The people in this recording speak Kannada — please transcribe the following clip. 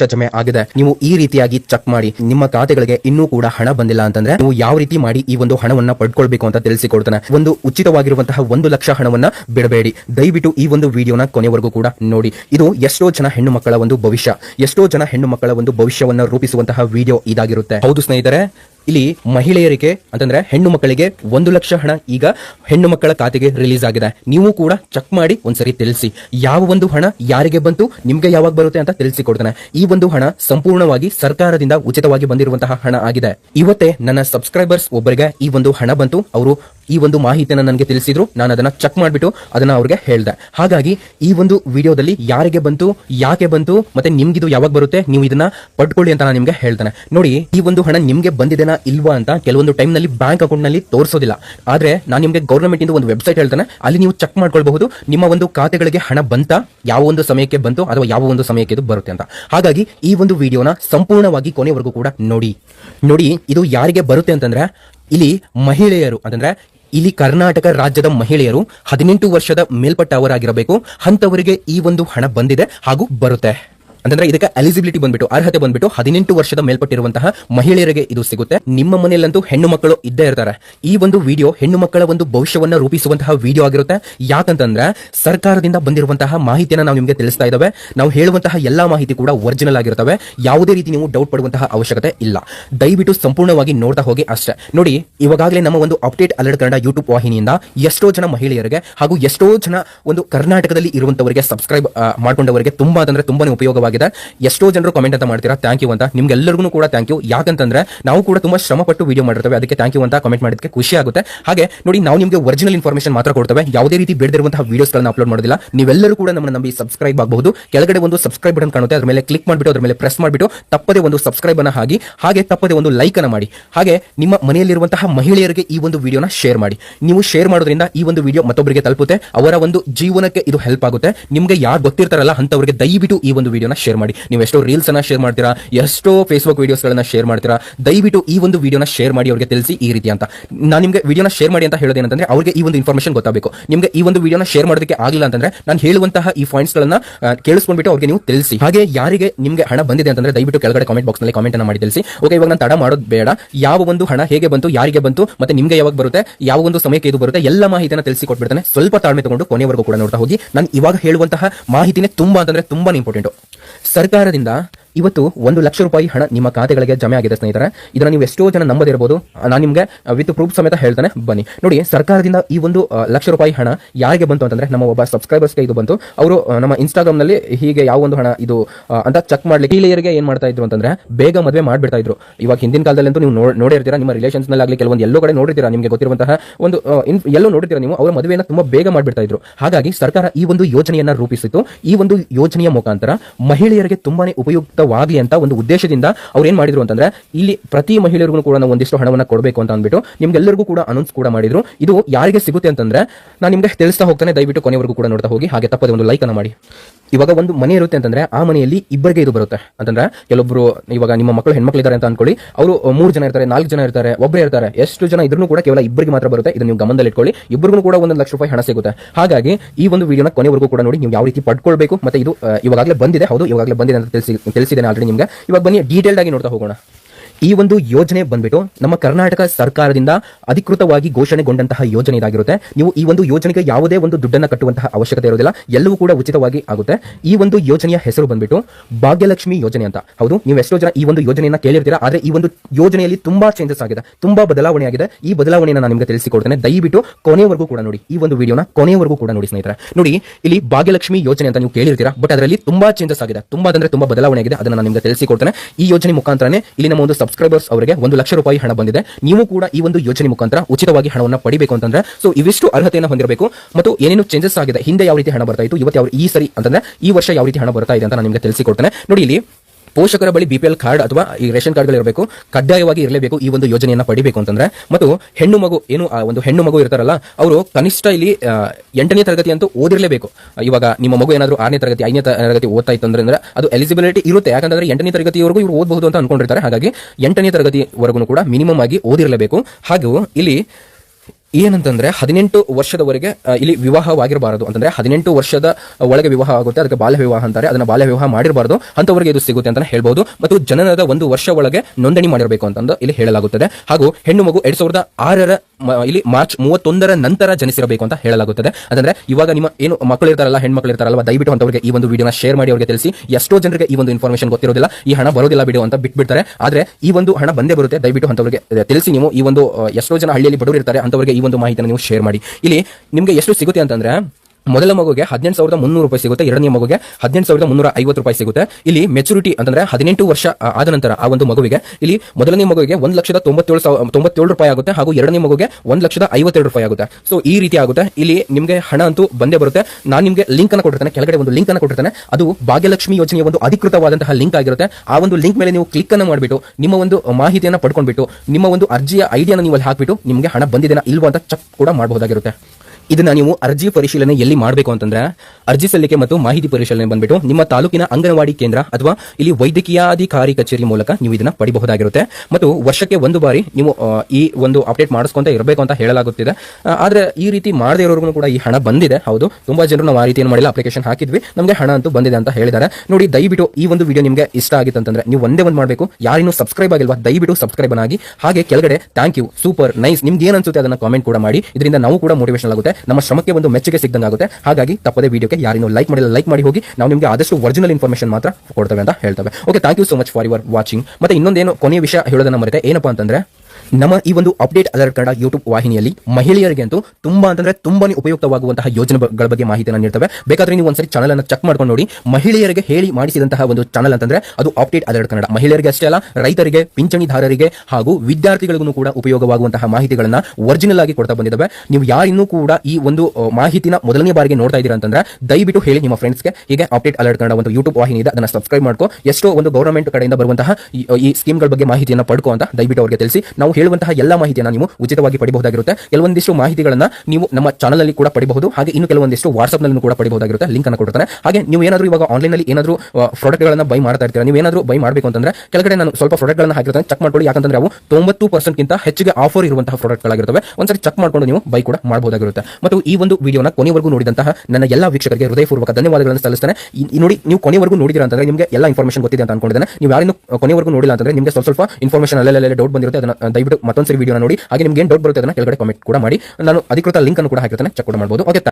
ಲಕ್ಷ ಜಮೆ ಆಗಿದೆ. ನೀವು ಈ ರೀತಿಯಾಗಿ ಚೆಕ್ ಮಾಡಿ. ನಿಮ್ಮ ಖಾತೆಗಳಿಗೆ ಇನ್ನೂ ಕೂಡ ಹಣ ಬಂದಿಲ್ಲ ಅಂತಂದ್ರೆ ನೀವು ಯಾವ ರೀತಿ ಮಾಡಿ ಈ ಒಂದು ಹಣವನ್ನ ಪಡ್ಕೊಳ್ಬೇಕು ಅಂತ ತಿಳಿಸಿಕೊಡ್ತಾನೆ. ಒಂದು ಉಚಿತವಾಗಿರುವಂತಹ ಒಂದು ಲಕ್ಷ ಹಣವನ್ನ ಬಿಡಬೇಡಿ. ದಯವಿಟ್ಟು ಈ ಒಂದು ವಿಡಿಯೋನ ಕೊನೆವರೆಗೂ ಕೂಡ ನೋಡಿ. ಇದು ಎಷ್ಟೋ ಜನ ಹೆಣ್ಣು ಮಕ್ಕಳ ಒಂದು ಭವಿಷ್ಯ. ಎಷ್ಟೋ ಜನ ಹೆಣ್ಣು ಮಕ್ಕಳ ಒಂದು ಭವಿಷ್ಯವನ್ನ ರೂಪಿಸುವಂತಹ ವಿಡಿಯೋ ಇದಾಗಿರುತ್ತೆ. ಹೌದು ಸ್ನೇಹಿತರೆ ಇಲ್ಲಿ ಮಹಿಳೆಯರಿಗೆ ಅಂತಂದ್ರೆ ಹೆಣ್ಣು ಮಕ್ಕಳಿಗೆ ಒಂದು ಲಕ್ಷ ಹಣ ಈಗ ಹೆಣ್ಣು ಮಕ್ಕಳ ಖಾತೆಗೆ ರಿಲೀಸ್ ಆಗಿದೆ. ನೀವು ಕೂಡ ಚೆಕ್ ಮಾಡಿ ಒಂದ್ಸರಿ ತಿಳಿಸಿ. ಯಾವ ಒಂದು ಹಣ ಯಾರಿಗೆ ಬಂತು, ನಿಮ್ಗೆ ಯಾವಾಗ ಬರುತ್ತೆ ಅಂತ ತಿಳಿಸಿಕೊಡ್ತಾನೆ. ಈ ಒಂದು ಹಣ ಸಂಪೂರ್ಣವಾಗಿ ಸರ್ಕಾರದಿಂದ ಉಚಿತವಾಗಿ ಬಂದಿರುವಂತಹ ಹಣ ಆಗಿದೆ. ಇವತ್ತೇ ನನ್ನ ಸಬ್ಸ್ಕ್ರೈಬರ್ಸ್ ಒಬ್ಬರಿಗೆ ಈ ಒಂದು ಹಣ ಬಂತು. ಅವರು ಈ ಒಂದು ಮಾಹಿತಿಯನ್ನು ನನಗೆ ತಿಳಿಸಿದ್ರು, ನಾನು ಅದನ್ನ ಚೆಕ್ ಮಾಡಿಬಿಟ್ಟು ಅದನ್ನ ಅವ್ರಿಗೆ ಹೇಳ್ದೆ. ಹಾಗಾಗಿ ಈ ಒಂದು ವಿಡಿಯೋದಲ್ಲಿ ಯಾರಿಗೆ ಬಂತು, ಯಾಕೆ ಬಂತು, ಮತ್ತೆ ನಿಮ್ಗಿದು ಯಾವಾಗ ಬರುತ್ತೆ, ನೀವು ಇದನ್ನ ಪಡ್ಕೊಳ್ಳಿ ಅಂತ ನಾನು ನಿಮ್ಗೆ ಹೇಳ್ತಾನೆ. ನೋಡಿ, ಈ ಒಂದು ಹಣ ನಿಮ್ಗೆ ಬಂದಿದೆನಾ ಇಲ್ವಾ ಅಂತ ಕೆಲವೊಂದು ಟೈಮ್ನಲ್ಲಿ ಬ್ಯಾಂಕ್ ಅಕೌಂಟ್ನಲ್ಲಿ ತೋರಿಸೋದಿಲ್ಲ. ಆದ್ರೆ ನಾನು ನಿಮ್ಗೆ ಗೌರ್ಮೆಂಟ್ ಇಂದ ಒಂದು ವೆಬ್ಸೈಟ್ ಹೇಳ್ತಾನೆ, ಅಲ್ಲಿ ನೀವು ಚೆಕ್ ಮಾಡ್ಕೊಳ್ಬಹುದು ನಿಮ್ಮ ಒಂದು ಖಾತೆಗಳಿಗೆ ಹಣ ಬಂತ, ಯಾವ ಒಂದು ಸಮಯಕ್ಕೆ ಬಂತು, ಅಥವಾ ಯಾವ ಒಂದು ಸಮಯಕ್ಕೆ ಇದು ಬರುತ್ತೆ ಅಂತ. ಹಾಗಾಗಿ ಈ ಒಂದು ವಿಡಿಯೋನ ಸಂಪೂರ್ಣವಾಗಿ ಕೊನೆವರೆಗೂ ಕೂಡ ನೋಡಿ. ನೋಡಿ, ಇದು ಯಾರಿಗೆ ಬರುತ್ತೆ ಅಂತಂದ್ರೆ, ಇಲ್ಲಿ ಮಹಿಳೆಯರು, ಅಂತಂದ್ರೆ ಇಲ್ಲಿ ಕರ್ನಾಟಕ ರಾಜ್ಯದ ಮಹಿಳೆಯರು ಹದಿನೆಂಟು ವರ್ಷದ ಮೇಲ್ಪಟ್ಟವರಾಗಿರಬೇಕು. ಅಂತವರಿಗೆ ಈ ಒಂದು ಹಣ ಬಂದಿದೆ ಹಾಗೂ ಬರುತ್ತೆ. ಅಂತಂದ್ರೆ ಇದಕ್ಕೆ ಎಲಿಜಿಬಿಲಿಟಿ ಬಂದ್ಬಿಟ್ಟು, ಅರ್ಹತೆ ಬಂದ್ಬಿಟ್ಟು ಹದಿನೆಂಟು ವರ್ಷದ ಮೇಲ್ಪಟ್ಟಿರುವಂತಹ ಮಹಿಳೆಯರಿಗೆ ಇದು ಸಿಗುತ್ತೆ. ನಿಮ್ಮ ಮನೆಯಲ್ಲಂತೂ ಹೆಣ್ಣು ಮಕ್ಕಳು ಇದ್ದೇ ಇರ್ತಾರೆ. ಈ ಒಂದು ವಿಡಿಯೋ ಹೆಣ್ಣು ಮಕ್ಕಳ ಒಂದು ಭವಿಷ್ಯವನ್ನ ರೂಪಿಸುವಂತಹ ವಿಡಿಯೋ ಆಗಿರುತ್ತೆ. ಯಾಕಂತಂದ್ರೆ ಸರ್ಕಾರದಿಂದ ಬಂದಿರುವಂತಹ ಮಾಹಿತಿಯನ್ನ ನಾವು ನಿಮಗೆ ತಿಳಿಸ್ತಾ ಇದ್ದಾವೆ ನಾವು ಹೇಳುವಂತಹ ಎಲ್ಲಾ ಮಾಹಿತಿ ಕೂಡ ಒರಿಜಿನಲ್ ಆಗಿರ್ತವೆ. ಯಾವುದೇ ರೀತಿ ನೀವು ಡೌಟ್ ಪಡುವಂತಹ ಅವಶ್ಯಕತೆ ಇಲ್ಲ. ದಯವಿಟ್ಟು ಸಂಪೂರ್ಣವಾಗಿ ನೋಡ್ತಾ ಹೋಗಿ ಅಷ್ಟೇ. ನೋಡಿ ಇವಾಗಲೇ ನಮ್ಮ ಒಂದು ಅಪ್ಡೇಟ್ ಅಲರ್ಟ್ ಕನ್ನಡ ಯೂಟ್ಯೂಬ್ ವಾಹಿನಿಯಿಂದ ಎಷ್ಟೋ ಜನ ಮಹಿಳೆಯರಿಗೆ ಹಾಗೂ ಎಷ್ಟೋ ಜನ ಒಂದು ಕರ್ನಾಟಕದಲ್ಲಿ ಇರುವಂತವರಿಗೆ ಸಬ್ಸ್ಕ್ರೈಬ್ ಮಾಡ್ಕೊಂಡವರಿಗೆ ತುಂಬಾ ಅಂದ್ರೆ ತುಂಬಾನೇ ಉಪಯೋಗವಾಗಿದೆ ಎಷ್ಟೋ ಜನರು ಕಮೆಂಟ್ ಅಂತ ಮಾಡ್ತೀರಾ ಥ್ಯಾಂಕ್ ಯು ಅಂತ. ನಿಮ್ಗೆಲ್ಲರಿಗೂ ಕೂಡ ಥ್ಯಾಂಕ್ ಯು ಯಾಕಂತಂದ್ರೆ, ನಾವು ಕೂಡ ತುಂಬಾ ಶ್ರಮ ಪಟ್ಟು ವಿಡಿಯೋ ಮಾಡಿರ್ತೇವೆ. ಅದಕ್ಕೆ ಥ್ಯಾಂಕ್ ಯು ಅಂತ ಕಮೆಂಟ್ ಮಾಡೋದಕ್ಕೆ ಖುಷಿ ಆಗುತ್ತೆ. ಹಾಗೆ, ನೋಡಿ, ನಾವು ನಿಮಗೆ ಒರಿಜಿನಲ್ ಇನ್ಫಾರ್ಮೇಷನ್ ಮಾತ್ರ ಕೊಡ್ತೇವೆ. ಯಾವುದೇ ರೀತಿ ಬೇಡದಿರುವಂತಹ ವೀಡಿಯೋಸ್ಗಳನ್ನು ಅಪ್ಲೋಡ್ ಮಾಡೋದಿಲ್ಲ. ನೀವೆಲ್ಲರೂ ಕೂಡ ನಮ್ಮ ನಂಬಿ ಸಬ್ಸ್ಕ್ರೈಬ್ ಆಗಬಹುದು. ಕೆಳಗಡೆ ಒಂದು ಸಬ್ಸ್ಕ್ರೈಬ್ ಬಟನ್ ಕಾಣುತ್ತೆ. ಅದ್ರ ಮೇಲೆ ಕ್ಲಿಕ್ ಮಾಡಿಬಿಟ್ಟು, ಅದ್ರ ಮೇಲೆ ಪ್ರೆಸ್ ಮಾಡಿಬಿಟ್ಟು, ತಪ್ಪದೇ ಒಂದು ಸಬ್ಸ್ಕ್ರೈಬ್ ಅನ್ನ ಹಾಕಿ, ಹಾಗೆ ತಪ್ಪದೇ ಒಂದು ಲೈಕ್ ಅನ್ನ ಮಾಡಿ. ಹಾಗೆ, ನಿಮ್ಮ ಮನೆಯಲ್ಲಿರುವಂತಹ ಮಹಿಳೆಯರಿಗೆ ಈ ಒಂದು ವಿಡಿಯೋನ ಶೇರ್ ಮಾಡಿ. ನೀವು ಶೇರ್ ಮಾಡೋದ್ರಿಂದ ಈ ಒಂದು ವಿಡಿಯೋ ಮತ್ತೊಬ್ಬರಿಗೆ ತಲುಪುತ್ತೆ. ಅವರ ಒಂದು ಜೀವನಕ್ಕೆ ಇದು ಹೆಲ್ಪ್ ಆಗುತ್ತೆ. ನಿಮಗೆ ಯಾರು ಗೊತ್ತಿರ್ತಾರಲ್ಲ ಅಂತವರಿಗೆ ದಯವಿಟ್ಟು ಈ ಒಂದು ವಿಡಿಯೋನ ಶೇರ್ ಮಾಡಿ. ನೀವು ಎಷ್ಟೋ ರೀಲ್ಸ್ ಅನ್ನ ಶೇರ್ ಮಾಡ್ತೀರಾ, ಎಷ್ಟೋ ಫೇಸ್ಬುಕ್ ವಿಡಿಯೋಸ್ ಗಳನ್ನ ಶೇರ್ ಮಾಡ್ತೀರಾ, ದಯವಿಟ್ಟು ಈ ಒಂದು ವಿಡಿಯೋನ ಶೇರ್ ಮಾಡಿ ಅವರಿಗೆ ತಿಳಿಸಿ ಈ ರೀತಿ ಅಂತ. ನಾನು ನಿಮಗೆ ವಿಡಿಯೋನ ಶೇರ್ ಮಾಡಿ ಅಂತ ಹೇಳೋದೇನಂತಂದ್ರೆ ಅವರಿಗೆ ಈ ಒಂದು ಇನ್ಫಾರ್ಮೇಶನ್ ಗೊತ್ತಾಗಬೇಕು. ನಿಮಗೆ ಈ ಒಂದು ವಿಡಿಯೋನ ಶೇರ್ ಮಾಡೋದಕ್ಕೆ ಆಗಿಲ್ಲ ಅಂತಂದ್ರೆ, ನಾನು ಹೇಳುವಂತಹ ಈ ಪಾಯಿಂಟ್ಸ್ ಗಳನ್ನ ಕೇಳಿಸ್ಕೊಂಡ್ಬಿಟ್ಟು ಅವ್ರಿಗೆ ನೀವು ತಿಳಿಸಿ. ಹಾಗೆ ಯಾರಿಗೆ ನಿಮಗೆ ಹಣ ಬಂದಿದೆ ಅಂತಂದ್ರೆ, ದಯವಿಟ್ಟು ಕೆಳಗಡೆ ಕಾಮೆಂಟ್ ಬಾಕ್ಸ್ನಲ್ಲಿ ಕಾಮೆಂಟ್ ಅನ್ನ ಮಾಡಿ ತಿಳಿಸಿ. ಓಕೆ ಇವಾಗ ನಾನು ತಡ ಮಾಡೋದು ಬೇಡ. ಯಾವ ಒಂದು ಹಣ ಹೇಗೆ ಬಂತು, ಯಾರಿಗೆ ಬಂತು, ಮತ್ತೆ ನಿಮಗೆ ಯಾವಾಗ ಬರುತ್ತೆ, ಯಾವ ಒಂದು ಸಮಯಕ್ಕೆ ಇದು ಬರುತ್ತೆ, ಎಲ್ಲ ಮಾಹಿತಿಯನ್ನು ತಿಳಿಸಿ ಕೊಟ್ಬಿಡ್ತಾನೆ. ಸ್ವಲ್ಪ ತಾಳ್ಮೆ ತಗೊಂಡು ಕೊನೆವರೆಗೂ ಕೂಡ ನೋಡ್ತಾ ಹೋಗಿ. ನಾನು ಇವಾಗ ಹೇಳುವಂತಹ ಮಾಹಿತಿನೇ ತುಂಬಾ ಅಂತಂದ್ರೆ ತುಂಬಾ ಇಂಪಾರ್ಟೆಂಟ್ ಸರ್ಕಾರದಿಂದ ಇವತ್ತು ಒಂದು ಲಕ್ಷ ರೂಪಾಯಿ ಹಣ ನಿಮ್ಮ ಖಾತೆಗಳಿಗೆ ಜಮೆ ಆಗಿದೆ ಸ್ನೇಹಿತರೆ. ಇದನ್ನು ನೀವು ಎಷ್ಟೋ ಜನ ನಂಬದಿರಬಹುದು. ನಾನು ನಿಮಗೆ ವಿತ್ ಪ್ರೂಫ್ ಸಮೇತ ಹೇಳ್ತಾನೆ. ಬನ್ನಿ. ನೋಡಿ, ಸರ್ಕಾರದಿಂದ ಈ ಒಂದು ಲಕ್ಷ ರೂಪಾಯಿ ಹಣ ಯಾರಿಗೆ ಬಂತು ಅಂತಂದ್ರೆ ನಮ್ಮ ಒಬ್ಬ ಸಬ್ಸ್ಕ್ರೈಬರ್ಸ್ಗೆ ಇದು ಬಂತು. ಅವರು ನಮ್ಮ ಇನ್ಸ್ಟಾಗ್ರಾಮ್ನಲ್ಲಿ ಹೀಗೆ ಯಾವ ಒಂದು ಹಣ, ಇದು ಅಂತ ಚೆಕ್ ಮಾಡ್ಲಿಕ್ಕೆ ಮಹಿಳೆಯರಿಗೆ ಏನ್ ಮಾಡ್ತಾ ಇದ್ರು ಅಂತಂದ್ರೆ ಬೇಗ ಮದುವೆ ಮಾಡ್ಬಿಡ್ತಾ ಇದ್ರು. ಇವಾಗ ಹಿಂದಿನ ಕಾಲದಲ್ಲಂತೂ ನೀವು ನೋಡ್- ನೋಡಿರ್ತೀರಾ, ನಿಮ್ಮ ರಿಲೇಷನ್ಸ್ನಲ್ಲಿ ಆಗಲಿ ಕೆಲವೊಂದು ಎಲ್ಲೋ ಕಡೆ ನೋಡಿರ್ತೀರಾ, ನಿಮಗೆ ಗೊತ್ತಿರುವಂತಹ ಒಂದು ಎಲ್ಲೋ ನೋಡಿರ್ತೀರಾ ನೀವು, ಅವರ ಮದುವೆಯನ್ನು ತುಂಬಾ ಬೇಗ ಮಾಡಿಬಿಡ್ತಾ ಇದ್ರು. ಹಾಗಾಗಿ ಸರ್ಕಾರ ಈ ಒಂದು ಯೋಜನೆಯನ್ನ ರೂಪಿಸಿತ್ತು. ಈ ಒಂದು ಯೋಜನೆಯ ಮುಖಾಂತರ ಮಹಿಳೆಯರಿಗೆ ತುಂಬಾನೇ ಉಪಯುಕ್ತವಾಗಲಿ ಅಂತ ಒಂದು ಉದ್ದೇಶದಿಂದ ಅವ್ರು ಏನ್ ಮಾಡಿದ್ರು ಅಂತಂದ್ರೆ, ಇಲ್ಲಿ ಪ್ರತಿ ಮಹಿಳೆಯರಿಗೂ ಕೂಡ ನಾವು ಒಂದಿಷ್ಟು ಹಣವನ್ನ ಕೊಡಬೇಕು ಅಂತ ಅಂದ್ಬಿಟ್ಟು ನಿಮ್ಗೆಲ್ಲರಿಗೂ ಕೂಡ ಅನೌನ್ಸ್ ಕೂಡ ಮಾಡಿದ್ರು. ಇದು ಯಾರಿಗೆ ಸಿಗುತ್ತೆ ಅಂತಂದ್ರೆ, ನಾನು ನಿಮ್ಗೆ ತಿಳಿಸ್ತಾ ಹೋಗ್ತಾನೆ, ದಯವಿಟ್ಟು ಕೊನೆವರೆಗೂ ಕೂಡ ನೋಡ್ತಾ ಹೋಗಿ, ಹಾಗೆ ತಪ್ಪದೆ ಒಂದು ಲೈಕ್ ಅನ್ನ ಮಾಡಿ. ಇವಾಗ ಒಂದು ಮನೆ ಇರುತ್ತೆ ಅಂತಂದ್ರೆ ಆ ಮನೆಯಲ್ಲಿ ಇಬ್ಬರಿಗೆ ಇದು ಬರುತ್ತೆ. ಅಂತಂದ್ರೆ ಕೆಲವೊಬ್ರು ಇವಾಗ ನಿಮ್ಮ ಮಕ್ಕಳು ಹೆಣ್ಮಕ್ಳು ಇದ್ದಾರೆ ಅಂತ ಅನ್ಕೊಳ್ಳಿ. ಅವರು ಮೂರು ಜನ ಇರ್ತಾರೆ, ನಾಲ್ಕು ಜನ ಇರ್ತಾರೆ ಒಬ್ಬರೇ ಇರ್ತಾರೆ. ಎಷ್ಟು ಜನ ಇದ್ರೂ ಕೂಡ ಕೇವಲ ಇಬ್ಬರಿಗೆ ಮಾತ್ರ ಬರುತ್ತೆ. ಇದನ್ನ ನೀವು ಗಮನದಲ್ಲಿ ಇಟ್ಕೊಳ್ಳಿ ಇಬ್ಬರಿಗೂ ಕೂಡ ಒಂದು ಲಕ್ಷ ರೂಪಾಯಿ ಹಣ ಸಿಗುತ್ತೆ. ಹಾಗಾಗಿ ಈ ಒಂದು ವಿಡಿಯೋನ ಕೊನೆವರೆಗೂ ಕೂಡ ನೋಡಿ ನೀವು ಯಾವ ರೀತಿ ಪಡ್ಕೊಳ್ಬೇಕು. ಮತ್ತೆ ಇದು ಇವಾಗಲೇ ಬಂದಿದೆ. ಹೌದು ಇವಾಗಲೇ ಬಂದಿದೆ ಅಂತ ತಿಳಿಸಿ, ತಿಳಿಸಿದ್ದೇನೆ ಆಲ್ರೆಡಿ ನಿಮ್ಗೆ. ಇವಾಗ ಬನ್ನಿ ಡೀಟೇಲ್ಡ್ ಆಗಿ ನೋಡ್ತಾ ಹೋಗೋಣ. ಈ ಒಂದು ಯೋಜನೆ ಬಂದ್ಬಿಟ್ಟು ನಮ್ಮ ಕರ್ನಾಟಕ ಸರ್ಕಾರದಿಂದ ಅಧಿಕೃತವಾಗಿ ಘೋಷಣೆಗೊಂಡಂತಹ ಯೋಜನೆ ಇದಾಗಿರುತ್ತೆ. ನೀವು ಈ ಒಂದು ಯೋಜನೆಗೆ ಯಾವುದೇ ಒಂದು ದುಡ್ಡನ್ನು ಕಟ್ಟುವಂತಹ ಅವಶ್ಯಕತೆ ಇರೋದಿಲ್ಲ. ಎಲ್ಲವೂ ಕೂಡ ಉಚಿತವಾಗಿ ಆಗುತ್ತೆ. ಈ ಒಂದು ಯೋಜನೆಯ ಹೆಸರು ಬಂದ್ಬಿಟ್ಟು ಭಾಗ್ಯಲಕ್ಷ್ಮಿ ಯೋಜನೆ ಅಂತ. ಹೌದು, ನೀವು ಎಷ್ಟೋ ಜನ ಈ ಒಂದು ಯೋಜನೆಯನ್ನ ಕೇಳಿರ್ತೀರಾ, ಆದರೆ ಈ ಒಂದು ಯೋಜನೆಯಲ್ಲಿ ತುಂಬಾ ಚೇಂಜಸ್ ಆಗಿದೆ, ತುಂಬಾ ಬದಲಾವಣೆ ಆಗಿದೆ. ಈ ಬದಲಾವಣೆಯನ್ನು ನಾನು ನಿಮಗೆ ತಿಳಿಸಿಕೊಡ್ತೇನೆ. ದಯವಿಟ್ಟು ಕೊನೆಯವರೆಗೂ ಕೂಡ ನೋಡಿ ಈ ಒಂದು ವಿಡಿಯೋನ ಕೊನೆಯವರೆಗೂ ಕೂಡ ನೋಡಿ ಸ್ನೇಹಿತರೆ. ನೋಡಿ, ಇಲ್ಲಿ ಭಾಗ್ಯಲಕ್ಷ್ಮಿ ಯೋಜನೆ ಅಂತ ನೀವು ಕೇಳಿರ್ತೀರಾ, ಬಟ್ ಅದರಲ್ಲಿ ತುಂಬಾ ಚೇಂಜಸ್ ಆಗಿದೆ. ತುಂಬಾ ಅಂದ್ರೆ ತುಂಬಾ ಬದಲಾವಣೆ ಆಗಿದೆ. ಅದನ್ನ ನಾನು ನಿಮಗೆ ತಿಳಿಸಿಕೊಡ್ತೇನೆ. ಈ ಯೋಜನೆ ಮುಖಾಂತರನೇ ಇಲ್ಲಿ ನಮ್ಮ ಒಂದು ಸಬ್ಸ್ಕ್ರೈಬರ್ಸ್ ಅವರಿಗೆ ಒಂದು ಲಕ್ಷ ರೂಪಾಯಿ ಹಣ ಬಂದಿದೆ. ನೀವು ಕೂಡ ಈ ಒಂದು ಯೋಜನೆ ಮುಖಾಂತರ ಉಚಿತವಾಗಿ ಹಣವನ್ನು ಪಡಿಬೇಕು ಅಂತಂದ್ರೆ ಸೊ ಇವಿಷ್ಟು ಅರ್ಹತೆಯನ್ನು ಹೊಂದಿರಬೇಕು. ಮತ್ತು ಏನೇನು ಚೇಂಜಸ್ ಆಗಿದೆ, ಹಿಂದೆ ಯಾವ ರೀತಿ ಹಣ ಬರ್ತಾ ಇತ್ತು, ಇವತ್ತು ಯಾವ ಈ ಸರಿ ಅಂತಂದ್ರೆ, ಈ ವರ್ಷ ಯಾವ ರೀತಿ ಹಣ ಬರ್ತಾ ಇದೆ ಅಂತ ನಾನು ನಿಮಗೆ ತಿಳಿಸಿಕೊಡ್ತೇನೆ. ನೋಡಿ ಇಲ್ಲಿ ಪೋಷಕರ ಬಳಿ ಬಿಪಿಎಲ್ ಕಾರ್ಡ್ ಅಥವಾ ಈ ರೇಷನ್ ಕಾರ್ಡ್ಗಳಿರಬೇಕು ಕಡ್ಡಾಯವಾಗಿ ಇರಲೇಬೇಕು ಈ ಒಂದು ಯೋಜನೆಯನ್ನ ಪಡಿಬೇಕು ಅಂತಂದ್ರೆ. ಮತ್ತು ಹೆಣ್ಣು ಮಗು, ಏನು ಒಂದು ಹೆಣ್ಣು ಮಗು ಇರ್ತಾರಲ್ಲ, ಅವರು ಕನಿಷ್ಠ ಇಲ್ಲಿ ಎಂಟನೇ ತರಗತಿ ಅಂತೂ ಓದಿರಲೇಬೇಕು. ಇವಾಗ ನಿಮ್ಮ ಮಗು ಏನಾದರೂ ಆರನೇ ತರಗತಿ, ಐದನೇ ತರಗತಿ ಓದ್ತಾ ಇತ್ತು ಅಂದ್ರೆ ಅದು ಎಲಿಜಿಬಿಲಿಟಿ ಇರುತ್ತೆ. ಯಾಕಂದ್ರೆ ಎಂಟನೇ ತರಗತಿವರೆಗೂ ಇವರು ಓದಬಹುದು ಅಂತ ಅನ್ಕೊಂಡಿರ್ತಾರೆ. ಹಾಗಾಗಿ ಎಂಟನೇ ತರಗತಿವರೆಗೂ ಕೂಡ ಮಿನಿಮಮ್ ಆಗಿ ಓದಿರಲೇಬೇಕು. ಹಾಗೂ ಇಲ್ಲಿ ಏನಂತಂದ್ರೆ ಹದಿನೆಂಟು ವರ್ಷದವರೆಗೆ ಇಲ್ಲಿ ವಿವಾಹವಾಗಿರಬಾರದು. ಅಂತಂದ್ರೆ ಹದಿನೆಂಟು ವರ್ಷದ ಒಳಗೆ ವಿವಾಹ ಆಗುತ್ತೆ, ಅದಕ್ಕೆ ಬಾಲ್ಯ ವಿವಾಹ ಅಂತಾರೆ, ಅದನ್ನ ಬಾಲ್ಯ ವಿವಾಹ ಮಾಡಿರಬಾರದು. ಅಂತವರಿಗೆ ಇದು ಸಿಗುತ್ತೆ ಅಂತ ಹೇಳ್ಬಹುದು ಮತ್ತು ಜನನದ ಒಂದು ವರ್ಷ ಒಳಗೆ ನೋಂದಣಿ ಮಾಡಿರಬೇಕು ಅಂತಂದು ಇಲ್ಲಿ ಹೇಳಲಾಗುತ್ತದೆ. ಹಾಗೂ ಹೆಣ್ಣು ಮಗು ಎರಡ್ ಸಾವಿರದ ಆರರ ಇಲ್ಲಿ ಮಾರ್ಚ್ ಮೂವತ್ತೊಂದರ ನಂತರ ಜನಿಸಿರಬೇಕು ಅಂತ ಹೇಳಲಾಗುತ್ತದೆ. ಅಂದ್ರೆ ಇವಾಗ ನಿಮ್ಮ ಏನು ಮಕ್ಕಳು ಇರ್ತಾರಲ್ಲ ಹೆಣ್ಮಕ್ಳು ಇರ್ತಾರಲ್ಲ ದಯವಿಟ್ಟು ಅಂತವರಿಗೆ ಈ ಒಂದು ವಿಡಿಯೋನ ಶೇರ್ ಮಾಡಿ ಅವರಿಗೆ ತಿಳಿಸಿ. ಎಷ್ಟೋ ಜನರಿಗೆ ಈ ಒಂದು ಇನ್ಫಾರ್ಮೇಷನ್ ಗೊತ್ತಿರೋದಿಲ್ಲ. ಈ ಹಣ ಬರೋದಿಲ್ಲ ಬಿಡು ಅಂತ ಬಿಟ್ಬಿಡ್ತಾರೆ. ಆದ್ರೆ ಈ ಒಂದು ಹಣ ಬಂದೇ ಬರುತ್ತೆ. ದಯವಿಟ್ಟು ಅಂತವರಿಗೆ ತಿಳಿಸಿ ನೀವು ಈ ಒಂದು, ಎಷ್ಟೋ ಜನ ಹಳ್ಳಿಯಲ್ಲಿ ಬಡವರು ಇರ್ತಾರೆ ಅಂತವರಿಗೆ ಈ ಒಂದು ಮಾಹಿತಿಯನ್ನು ನೀವು ಶೇರ್ ಮಾಡಿ. ಇಲ್ಲಿ ನಿಮಗೆ ಎಷ್ಟು ಸಿಗುತ್ತೆ ಅಂತಂದ್ರೆ ಮೊದಲ ಮಗುಗೆ ಹದಿನೆಂಟು ಸಾವಿರದ ಮುನ್ನೂರು ರೂಪಾಯಿ ಸಿಗುತ್ತೆ, ಎರಡನೇ ಮಗುಗೆ ಹದಿನೆಂಟು ಸಾವಿರದ ಮುನ್ನೂರ ಐವತ್ತು ರೂಪಾಯಿ ಸಿಗುತ್ತೆ. ಇಲ್ಲಿ ಮೆಚುರಿಟಿ ಅಂತಂದ್ರೆ ಹದಿನೆಂಟು ವರ್ಷ ಆದ ನಂತರ ಆ ಒಂದು ಮಗುವಿಗೆ, ಇಲ್ಲಿ ಮೊದಲನೇ ಮಗುವಿಗೆ ಒಂದು ಲಕ್ಷದ ತೊಂಬತ್ತೇಳು ತೊಂಬತ್ತೇಳು ರೂಪಾಯಿ ಆಗುತ್ತೆ, ಹಾಗೂ ಎರಡನೇ ಮಗುಗೆ ಒಂದು ಲಕ್ಷದ ಐವತ್ತೆರಡು ರೂಪಾಯಿ ಆಗುತ್ತೆ. ಸೊ ಈ ರೀತಿ ಆಗುತ್ತೆ. ಇಲ್ಲಿ ನಿಮಗೆ ಹಣ ಅಂತೂ ಬಂದೇ ಬರುತ್ತೆ. ನಾನು ನಿಮಗೆ ಲಿಂಕ್ ಅನ್ನು ಕೊಡ್ತೇನೆ ಕೆಳಗಡೆ ಒಂದು ಲಿಂಕ್ ಅನ್ನು ಕೊಟ್ಟಿರ್ತೇನೆ. ಅದು ಭಾಗ್ಯಲಕ್ಷ್ಮಿ ಯೋಜನೆಯ ಒಂದು ಅಧಿಕೃತವಾದಂತಹ ಲಿಂಕ್ ಆಗಿರುತ್ತೆ. ಆ ಒಂದು ಲಿಂಕ್ ಮೇಲೆ ನೀವು ಕ್ಲಿಕ್ ಅನ್ನು ಮಾಡಿಬಿಟ್ಟು, ನಿಮ್ಮ ಒಂದು ಮಾಹಿತಿಯನ್ನು ಪಡ್ಕೊಂಡ್ಬಿಟ್ಟು, ನಿಮ್ಮ ಒಂದು ಅರ್ಜಿಯ ಐಡಿಯನ್ನು ನೀವು ಅಲ್ಲಿ ಹಾಕಿಬಿಟ್ಟು, ನಿಮಗೆ ಹಣ ಬಂದಿದೆಯಾ ಇಲ್ವಾ ಅಂತ ಚೆಕ್ ಕೂಡ ಮಾಡಬಹುದಾಗಿರುತ್ತೆ ಇದನ್ನ ನೀವು ಅರ್ಜಿ ಪರಿಶೀಲನೆ ಎಲ್ಲಿ ಮಾಡಬೇಕು ಅಂತಂದ್ರೆ ಅರ್ಜಿ ಸಲ್ಲಿಕೆ ಮತ್ತು ಮಾಹಿತಿ ಪರಿಶೀಲನೆ ಬಂದ್ಬಿಟ್ಟು ನಿಮ್ಮ ತಾಲೂಕಿನ ಅಂಗನವಾಡಿ ಕೇಂದ್ರ ಅಥವಾ ಇಲ್ಲಿ ವೈದ್ಯಕೀಯಾಧಿಕಾರಿ ಕಚೇರಿ ಮೂಲಕ ನೀವು ಇದನ್ನ ಪಡಿಬಹುದಾಗಿರುತ್ತೆ. ಮತ್ತು ವರ್ಷಕ್ಕೆ ಒಂದು ಬಾರಿ ನೀವು ಈ ಒಂದು ಅಪ್ಡೇಟ್ ಮಾಡಿಸ್ಕೊಂತ ಇರಬೇಕು ಅಂತ ಹೇಳಲಾಗುತ್ತಿದೆ. ಆದ್ರೆ ಈ ರೀತಿ ಮಾಡದೇ ಇರೋರ್ಗು ಕೂಡ ಈ ಹಣ ಬಂದಿದೆ. ಹೌದು, ತುಂಬಾ ಜನರು ನಾವು ಆ ರೀತಿ ಏನು ಮಾಡಿಲ್ಲ. ಅಪ್ಲಿಕೇಶನ್ ಹಾಕಿದ್ವಿ. ನಮಗೆ ಹಣ ಅಂತೂ ಬಂದಿದೆ ಅಂತ ಹೇಳಿದ್ದಾರೆ. ನೋಡಿ, ದಯವಿಟ್ಟು ಈ ಒಂದು ವಿಡಿಯೋ ನಿಮಗೆ ಇಷ್ಟ ಆಗಿತ್ತು ಅಂತಂದ್ರೆ ನೀವು ಒಂದೇ ಒಂದು ಮಾಡಬೇಕು. ಯಾರಿನೂ ಸಬ್ಸ್ಕ್ರೈಬ್ ಆಗಿಲ್ವಾ, ದಯವಿಟ್ಟು ಸಬ್ಸ್ಕ್ರೈಬ್ ಆಗಿ ಹಾಗೆ ಕೆಳಗಡೆ ಥ್ಯಾಂಕ್ ಯು ಸೂಪರ್ ನೈಸ್ ನಿಮ್ಗೆ ಏನ್ ಅನ್ಸುತ್ತೆ ಅದನ್ನ ಕಾಮೆಂಟ್ ಕೂಡ ಮಾಡಿ. ಇದರಿಂದ ನಾವು ಕೂಡ ಮೋಟಿವೇಶನ್ ಆಗುತ್ತೆ. ನಮ್ಮ ಶ್ರಮಕ್ಕೆ ಒಂದು ಮೆಚ್ಚುಗೆ ಸಿಗ್ದಂಗೆ ಆಗುತ್ತೆ ಹಾಗಾಗಿ ತಪ್ಪದೆ ವಿಡಿಯೋಗೆ ಯಾರಿನೂ ಲೈಕ್ ಮಾಡಿಲ್ಲ ಲೈಕ್ ಮಾಡಿ ಹೋಗಿ. ನಾವು ನಿಮಗೆ ಆದಷ್ಟು ಒರಿಜಿನಲ್ ಇನ್ಫಾರ್ಮೇಷನ್ ಮಾತ್ರ ಕೊಡ್ತೇವೆ ಅಂತ ಹೇಳ್ತೇವೆ. Okay thank you so much for your watching ಮತ್ತೆ ಇನ್ನೊಂದೇನು ಕೊನೆಯ ವಿಷಯ ಹೇಳೋದನ್ನ ಮರೆತೆ. ಏನಪ್ಪಾ ಅಂತಂದ್ರೆ ನಮ್ಮ ಈ ಒಂದು ಅಪ್ಡೇಟ್ ಅಲರ್ಟ್ ಕನ್ನಡ ಯೂಟ್ಯೂಬ್ ವಾಹಿನಿಯಲ್ಲಿ ಮಹಿಳೆಯರಿಗೆ ಅಂತೂ ತುಂಬಾ ಅಂತಂದ್ರೆ ತುಂಬಾನೇ ಉಪಯುಕ್ತವಾಗುವಂತಹ ಯೋಜನೆಗಳ ಬಗ್ಗೆ ಮಾಹಿತಿಯನ್ನು ನೀಡ್ತವೆ. ಬೇಕಾದ್ರೆ ನೀವು ಒಂದ್ಸರಿ ಚಾನಲ್ ಅನ್ನು ಚೆಕ್ ಮಾಡ್ಕೊಂಡು ನೋಡಿ. ಮಹಿಳೆಯರಿಗೆ ಹೇಳಿ ಮಾಡಿಸಿದಂತಹ ಒಂದು ಚಾನಲ್ ಅಂತಂದ್ರೆ ಅದು ಅಪ್ಡೇಟ್ ಅಲರ್ಟ್ ಕನ್ನಡ. ಮಹಿಳೆಯರಿಗೆ ಅಷ್ಟೇ ಅಲ್ಲ, ರೈತರಿಗೆ, ಪಿಂಚಣಿದಾರರಿಗೆ ಹಾಗೂ ವಿದ್ಯಾರ್ಥಿಗಳಿಗೂ ಕೂಡ ಉಪಯೋಗವಾಗುವಂತಹ ಮಾಹಿತಿಗಳನ್ನ ಒರಿಜಿನಲ್ ಆಗಿ ಕೊಡ್ತಾ ಬಂದಿದ್ದಾವೆ. ನೀವು ಯಾರಿನ್ನೂ ಕೂಡ ಈ ಒಂದು ಮಾಹಿತಿನ ಮೊದಲನೇ ಬಾರಿಗೆ ನೋಡ್ತಾ ಇದ್ದೀರಾ ಅಂತಂದ್ರೆ ದಯವಿಟ್ಟು ಹೇಳಿ ನಿಮ್ಮ ಫ್ರೆಂಡ್ಸ್ಗೆ ಹೀಗೆ ಅಪ್ಡೇಟ್ ಅಲರ್ಟ್ ಕನ್ನಡ ಒಂದು ಯೂಟ್ಯೂಬ್ ವಾಹಿನಿ ಇದೆ ಅದನ್ನ ಸಬ್ಸ್ಕ್ರೈಬ್ ಮಾಡ್ಕೋ. ಎಷ್ಟೋ ಒಂದು ಗೌರ್ಮೆಂಟ್ ಕಡೆಯಿಂದ ಬರುವಂತಹ ಈ- ಈ ಸ್ಕೀಮ್ಗಳ ಬಗ್ಗೆ ಮಾಹಿತಿಯನ್ನು ಪಡ್ಕೋ ಅಂತ ದಯವಿಟ್ಟು ಅವರಿಗೆ ತಿಳಿಸಿ. ನಾವು ಹೇಳುವಂತಹ ಎಲ್ಲ ಮಾಹಿತಿಯನ್ನು ನೀವು ಉಚಿತವಾಗಿ ಪಡಿಬಹುದಾಗಿರುತ್ತೆ. ಕೆಲವೊಂದಿಷ್ಟು ಮಾಹಿತಿಗಳನ್ನು ನೀವು ನಮ್ಮ ಚಾನಲ್ ಅಲ್ಲಿ ಕೂಡ ಪಡಿಬಹುದು. ಹಾಗೆ ಇನ್ನು ಕೆಲವೊಂದಿಷ್ಟು ವಾಟ್ಸ್ಆಪ್ನಲ್ಲಿ ಕೂಡ ಪಡಿಬಹುದಾಗಿರುತ್ತೆ. ಲಿಂಕ್ ಅನ್ನು ಕೊಡ್ತಾರೆ ಹಾಗೆ ನೀವು ಏನಾದರೂ ಇವಾಗ ಆನ್ಲೈನ್ನಲ್ಲಿ ಏನಾದರೂ ಪ್ರಾಡಕ್ಟ್ ಗಳನ್ನ ಬೈ ಮಾಡ್ತಾ ಇರ್ತೀರಾ? ನೀವು ಏನಾದರೂ ಬೈ ಮಾಡಬೇಕು ಅಂತಂದ್ರೆ, ಕೆಳಗಡೆ ನಾನು ಸ್ವಲ್ಪ ಪ್ರಾಡಕ್ಟ್ ಗಳನ್ನ ಹಾಕಿರ್ತಾನೆ. ಚೆಕ್ ಮಾಡ್ಕೊಳ್ಳಿ. ಯಾಕಂದ್ರೆ ಅವು ತೊಂಬತ್ತು ಪರ್ಸೆಂಟ್ ಗಿಂತ ಹೆಚ್ಚಿಗೆ ಆಫರ್ ಇರುವಂತಹ ಪ್ರಾಡಕ್ಟ್ ಗಳಾಗಿರ್ತವೆ. ಒಂದ್ಸರಿ ಚೆಕ್ ಮಾಡ್ಕೊಂಡು ನೀವು ಬೈ ಕೂಡ ಮಾಡಬಹುದಾಗಿರುತ್ತೆ. ಮತ್ತು ಈ ಒಂದು ವಿಡಿಯೋನ ಕೊನೆವರೆಗೂ ನೋಡಿದಂತಹ ನನ್ನ ಎಲ್ಲ ವೀಕ್ಷಕರಿಗೆ ಹೃದಯಪೂರ್ವಕ ಧನ್ಯವಾದಗಳನ್ನು ಸಲ್ಲಿಸ್ತೇನೆ. ನೋಡಿ, ನೀವು ಕೊನೆವರೆಗೂ ನೋಡಿದ್ರೆ ಅಂತಂದ್ರೆ ನಿಮಗೆ ಎಲ್ಲ ಇನ್ಫಾರ್ಮೇಷನ್ ಗೊತ್ತಿದೆ ಅಂತ ಅನ್ಕೊಂಡಿದ್ದೇನೆ. ನೀವು ಯಾರಿಗೂ ಕೊನೆವರೆಗೂ ನೋಡಿಲ್ಲ ಅಂತಂದ್ರೆ ನಿಮಗೆ ಸ್ವಲ್ಪ ಸ್ವಲ್ಪ ಇನ್ಫಾರ್ಮೇಷನ್ ಅಲ್ಲೆಲ್ಲ ಡೌಟ್ ಬಂದಿರುತ್ತೆ. ಅದನ್ನ ದಯವಿಟ್ಟು ಮತ್ತೊಂದ್ಸರಿ ವಿಡಿಯೋನ ನೋಡಿ, ಹಾಗೆ ನಿಮ್ಗೆ ಏನು ಡೌಟ್ ಬರುತ್ತೆ ಅದನ್ನ ಕೆಳಗಡೆ ಕಾಮೆಂಟ್ ಕೂಡ ಮಾಡಿ. ನಾನು ಅಧಿಕೃತ ಲಿಂಕ್ ಅನ್ನು ಕೂಡ ಹಾಕಿರ್ತಾನೆ. ಚೆಕ್ ಕೂಡ ಮಾಡಬಹುದು ಓಕೆ